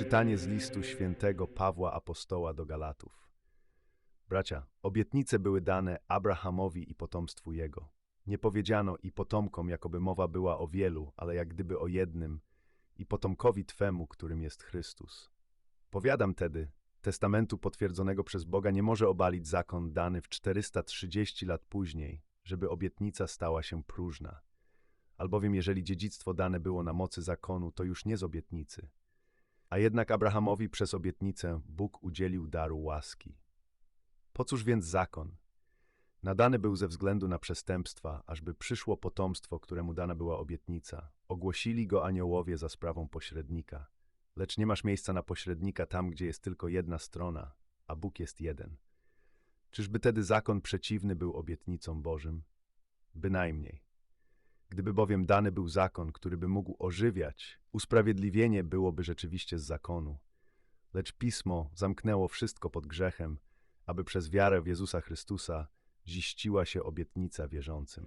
Czytanie z listu świętego Pawła Apostoła do Galatów. Bracia, obietnice były dane Abrahamowi i potomstwu jego. Nie powiedziano i potomkom, jakoby mowa była o wielu, ale jak gdyby o jednym, i potomkowi Twemu, którym jest Chrystus. Powiadam tedy, testamentu potwierdzonego przez Boga nie może obalić zakon dany w 430 lat później, żeby obietnica stała się próżna. Albowiem jeżeli dziedzictwo dane było na mocy zakonu, to już nie z obietnicy. A jednak Abrahamowi przez obietnicę Bóg udzielił daru łaski. Po cóż więc zakon? Nadany był ze względu na przestępstwa, ażby przyszło potomstwo, któremu dana była obietnica. Ogłosili go aniołowie za sprawą pośrednika. Lecz nie masz miejsca na pośrednika tam, gdzie jest tylko jedna strona, a Bóg jest jeden. Czyżby tedy zakon przeciwny był obietnicom Bożym? Bynajmniej. Gdyby bowiem dany był zakon, który by mógł ożywiać, usprawiedliwienie byłoby rzeczywiście z zakonu. Lecz Pismo zamknęło wszystko pod grzechem, aby przez wiarę w Jezusa Chrystusa ziściła się obietnica wierzącym.